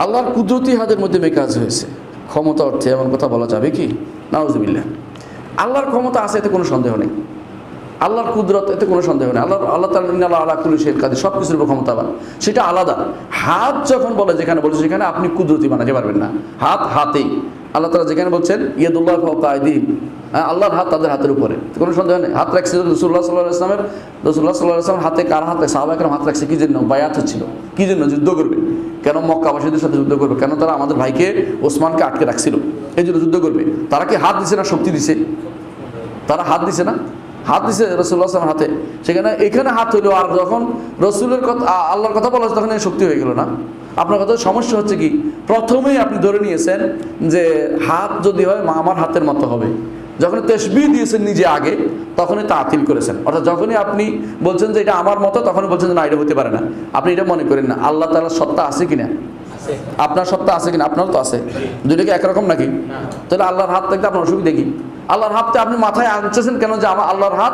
আল্লাহর কুদরতি হাতের মধ্যে মেকাজ হয়েছে। ক্ষমতা অর্থে এমন কথা বলা যাবে কি? নাউজবিল্লা আল্লাহর ক্ষমতা আছে, এতে কোনো সন্দেহ নেই। আল্লাহর কুদরত, এতে কোনো সন্দেহ নেই। আল্লাহ আল্লাহ তালা আল্লাহ কুলিশের কাজে সব কিছুর উপর ক্ষমতাবান। সেটা আলাদা। হাত যখন বলে, যেখানে বলছে সেখানে আপনি কুদরতি বানাতে পারবেন না। হাত হাতেই। আল্লাহ তালা যেখানে বলছেন, ইয়েদুল্লাহ কায়দিন হ্যাঁ আল্লাহর হাত তাদের হাতের উপরে। কোনো সন্দেহ নেই। হাত রাখছে রসুল্লাহ সাল্লাহ ইসলামের রসুল্লাহ সাল্লাহ ইসলামের হাতে কার হাতে সাহাবাহিকের হাত রাখছে। কি জন্য? বায়াত হচ্ছিল। কী জন্য? যুদ্ধ করবে। কেন মক্কাবাসীদের সাথে যুদ্ধ করবে? কেন তারা আমাদের ভাইকে ওসমানকে আটকে রাখছিল? এই জন্য যুদ্ধ করবে। তারা কি হাত দিছে না শক্তি দিছে? তারা হাত দিছে না? হাত দিছে রসুল্লাহ আসলামের হাতে। সেখানে এখানে হাত হইল আর যখন রসুলের কথা আল্লাহর কথা বলা তখন এই শক্তি হয়ে গেল না? আপনার কথা সমস্যা হচ্ছে কি? প্রথমেই আপনি ধরে নিয়েছেন যে হাত যদি হয়, মা আমার হাতের মতো হবে। যখন তেসবি দিয়েছেন নিজে আগে তখনই তা আতিল করেছেন। অর্থাৎ যখনই আপনি বলছেন যে এটা আমার মতো তখনই বলছেন যে না এটা হতে পারে না। আপনি এটা মনে করেন না। আল্লাহ তালার সত্তা আছে কিনা? আপনার সত্তা আছে কিনা? আপনারও তো আছে। দুইটা কি একরকম নাকি? তাহলে আল্লাহর হাত থাকতে আপনার অসুবিধা কি? আল্লাহর হাততে আপনি মাথায় আনতেছেন কেন যে আমার আল্লাহর হাত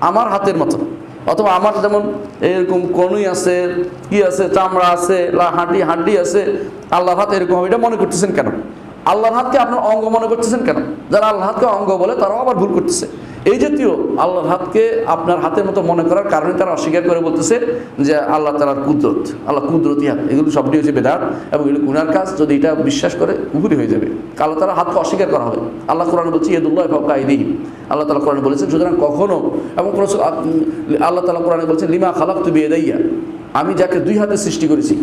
আমার হাতের মতো? অথবা আমার যেমন এরকম কনুই আছে কি আছে চামড়া আছে লা- হাঁটি আছে আল্লাহর হাত এরকম হবে এটা মনে করতেছেন কেন? আল্লাহর হাতকে আপনার অঙ্গ মনে করতেছেন কেন? যারা আল্লাহর হাতকে অঙ্গ বলে, তারাও আবার ভুল করতেছে। এই জাতীয় আল্লাহর হাতকে আপনার হাতের মতো মনে করার কারণে তারা অস্বীকার করে বলতেছে যে আল্লাহ তালার কুদরত, আল্লাহ কুদরতি হাত এগুলো সবটি হচ্ছে বেদাত এবং এগুলো গুনার কাজ। যদি এটা বিশ্বাস করে, উহুরি হয়ে যাবে। আল্লাহ তালা হাতকে অস্বীকার করা হবে। আল্লাহ কোরআন বলছে, ইয়েদুল্লাহ আইদিহি আল্লাহ তালা কোরআন বলেছেন, সুতরাং কখনো এবং কোনো আল্লাহ তালা কোরআনে বলছেন, লিমা খালাক তু বিয়ে আমি যাকে দুই হাতে সৃষ্টি করেছি,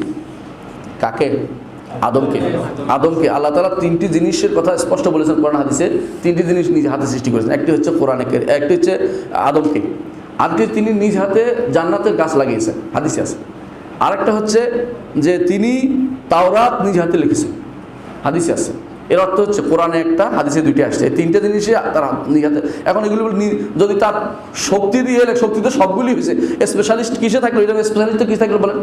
কাকে? আদমকে। আদমকে আল্লাহ তালা তিনটি জিনিসের কথা স্পষ্ট বলেছেন কোরআন হাদিসে। তিনটি জিনিস নিজ হাতে সৃষ্টি করেছেন। একটি হচ্ছে কোরআনে একটি হচ্ছে আদমকে। আরেকটি তিনি নিজ হাতে জান্নাতের গাছ লাগিয়েছেন। হাদিসে আছে। আরেকটা হচ্ছে যে তিনি তাওরাত নিজ হাতে লিখেছেন। হাদিসে আছে। এর অর্থ হচ্ছে কোরআনে একটা, হাদিসে দুইটি আসছে। এই তিনটে জিনিসই তার নিজ হাতে এখন এগুলো যদি তার শক্তি দিয়ে শক্তি তো সবগুলি হয়েছে স্পেশালিস্ট কিসে থাকল? এটা স্পেশালিস্ট কিসে থাকল বলেন?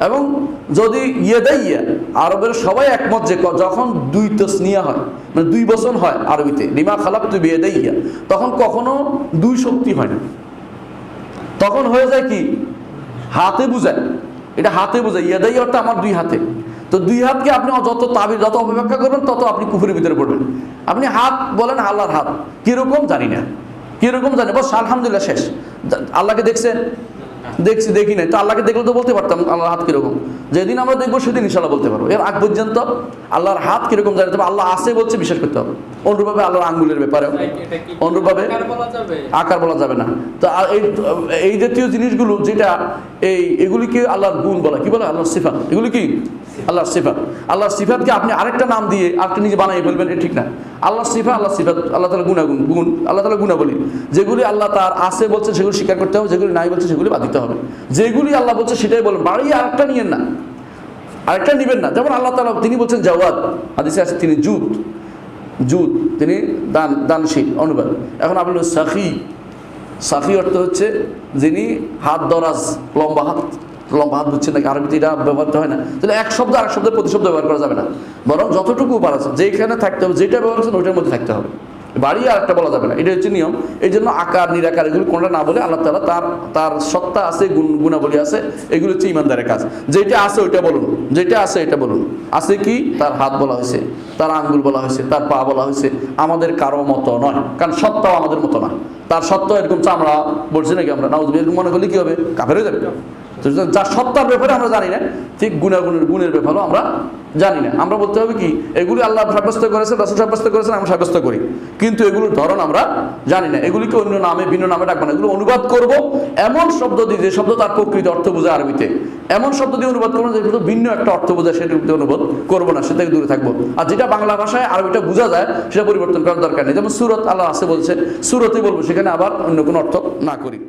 এবং যদি ইয়ে দেয় ইয়ে আরবের সবাই একমত যে যখন দুই তসনিয়া হয় মানে দুই বচন হয় আরবিতে, লিমা খালাপ তুই বিয়ে দেয় ইয়া তখন কখনো দুই শক্তি হয় না। তখন হয়ে যায় কি? হাতে বুঝায়। এটা হাতে বোঝায়। ইয়া দেয় অর্থ আমার দুই হাতে। তো দুই হাতকে আপনি যত তাবির যত অপব্যাখ্যা করবেন, তত আপনি কুফুরের ভিতরে পড়বেন। আপনি হাত বলেন আল্লাহর হাত। কীরকম জানি না। কীরকম জানি বস, আলহামদুলিল্লাহ, শেষ। আল্লাহকে দেখছেন? দেখছি দেখি নাই। তো আল্লাহকে দেখলে তো বলতে পারতাম আল্লাহর হাত কীরকম। যেদিন আমরা দেখব সেদিন ইনশাল্লাহ বলতে পারব। এর আগ পর্যন্ত আল্লাহর হাত কীরকম জানি তবে আল্লাহ আছে বলছে বিশ্বাস করতে হবে। অনুরূপভাবে আল্লাহর আঙ্গুলের ব্যাপারেও অনুরূপভাবে আকার বলা যাবে? না। তো এই এই জাতীয় জিনিসগুলো যেটা এই এগুলিকে আল্লাহর গুণ বলা। কি বলে? আল্লাহর সিফাত। এগুলি কি? আল্লাহর সিফাত। আল্লাহর সিফাতকে আপনি আরেকটা নাম দিয়ে আরেকটা নিজে বানিয়ে ফেলবেন এটা ঠিক না। আল্লাহ সিফা আল্লাহ সিফাত আল্লাহ তালা গুণাগুণ গুণ আল্লাহ তালা গুণাবলী। যেগুলি আল্লাহ তার আছে বলছে সেগুলি স্বীকার করতে হবে যেগুলি নাই বলছে সেগুলি বাদ দিতে হবে। যেগুলি আল্লাহ বলছে সেটাই বলেন। বাড়িয়ে আরেকটা নিয়েন না। আরেকটা নিবেন না। যেমন আল্লাহ তালা তিনি বলছেন জাওয়াদ হাদিসে আছে তিনি জুত। জুত, তিনি দান, দানশীল, অনুবাদ। এখন আপনি সাখি। সাখি অর্থ হচ্ছে যিনি হাত দরাজ, লম্বা হাত লম্বা হাত বুঝছেন নাকি? আরবিতে এটা ব্যবহৃত হয় না। তাহলে এক শব্দ আর এক শব্দের প্রতিশব্দ ব্যবহার করা যাবে না। বরং যতটুকু আছে, যেখানে থাকতে হবে, যেটা ব্যবহার করছেন ওইটার মধ্যে থাকতে হবে। বাড়ি আর একটা বলা যাবে না। এটা হচ্ছে নিয়ম। এই জন্য আকার, নিরাকার এগুলো কোনটা না বলে আল্লাহ তালা তার তার সত্তা আছে, গুণ, গুণাবলী আছে, এগুলো হচ্ছে ইমানদারের কাজ। যেটা আছে ওইটা বলুন। যেটা আছে এটা বলুন। আছে কি? তার হাত বলা হয়েছে, তার আঙ্গুল বলা হয়েছে, তার পা বলা হয়েছে। আমাদের কারও মতো নয়। কারণ সত্তাও আমাদের মতো না। তার সত্ত্বেও এরকম চামড়া বলছি নাকি আমরা? নাউজ এরকম মনে করলে কি হবে? কাফের হয়ে যাবে। যার সত্তার ব্যাপারে আমরা জানি না, ঠিক গুণাগুণের গুণের ব্যাপারেও আমরা জানি না। আমরা বলতে হবে কি, এগুলি আল্লাহ সাব্যস্ত করেছেন রাসুল সাব্যস্ত করেছেন আমরা সাব্যস্ত করি। কিন্তু এগুলোর ধরন আমরা জানি না। এগুলিকে অন্য নামে, ভিন্ন নামে ডাকবো না। এগুলো অনুবাদ করব, এমন শব্দ দিয়ে যে শব্দ তার প্রকৃত অর্থ বোঝায় আরবিতে। এমন শব্দ দিয়ে অনুবাদ করব যেগুলো ভিন্ন একটা অর্থ বোঝায় প্রতি অনুবাদ করব না, সে থেকে দূরে থাকব। আর যেটা বাংলা ভাষায় আরবিটা বোঝা যায়, সেটা পরিবর্তন করার দরকার নেই। যেমন সুরত আল্লাহ আছে বলছে সুরতে বলব, সেখানে আবার অন্য কোনো অর্থ না করি।